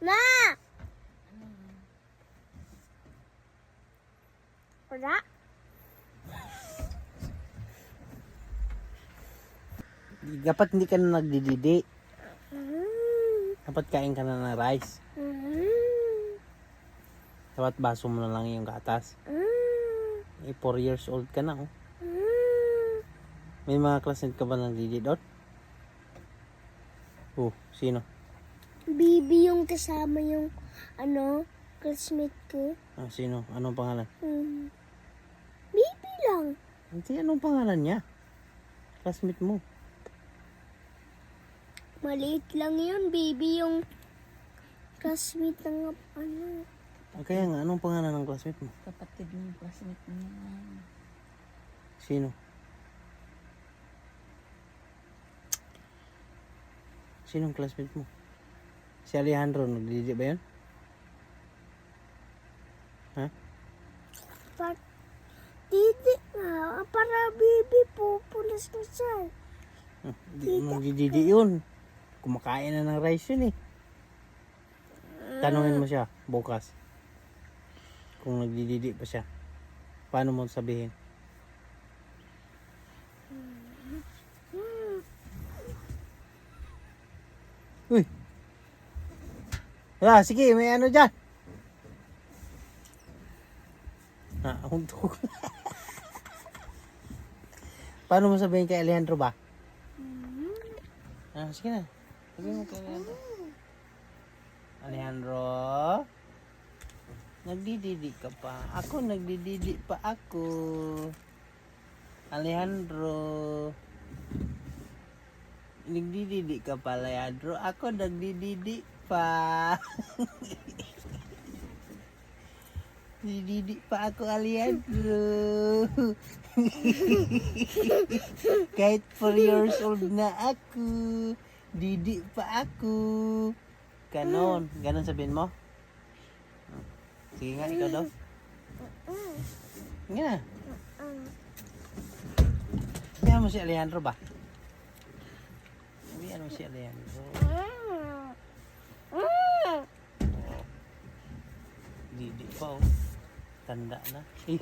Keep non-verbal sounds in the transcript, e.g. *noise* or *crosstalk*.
Ma! Wala? Dapat hindi ka na nagdididi. Mm. Dapat kain ka na ng rice. Mm. Dapat baso mo na lang yung gatas. Mm. Eh, 4 years old ka na, oh. May mga classmate ka ba nagdidid out? Oh, sino? Bibi yung kasama yung ano, classmate ko. Ah, sino? Anong pangalan? Mm. Bibi lang. Hindi, anong pangalan niya? Classmate mo. Maliit lang yun, baby yung classmate ng ano. Ah, kaya nga, anong pangalan ng classmate mo? Kapatid ng classmate niya. Sino? Sinong classmate mo? Si Alejandro, nagdidi ba yun? Ha? Pat, didi nga, para baby pupulas na siya. Ah, Di mo nagdididi yun. Kumakain na ng rice yun eh. Tanungin mo siya bukas. Kung nagdididi pa siya. Paano mo sabihin? Uy! Ah, sige, may ano dyan. Ah, huntok. *laughs* Paano mo sabihin kay Alejandro ba? Ah, sige na. Sabihin mo kay Alejandro. Alejandro? Nagdididi ka pa. Ako, nagdididi pa ako. Alejandro. Nagdididi ka pa, Alejandro. Ako, nagdididi pa. *laughs* Nagdididi pa ako, Alejandro. *laughs* Kahit 4 years old na ako, didi pa ako. Ganon. Ganon sabihin mo? Sige nga, ikaw daw. Na. Sabihan mo si Alejandro ba? Sabihan mo si Alejandro. Didi pa. Tanda na. Eh,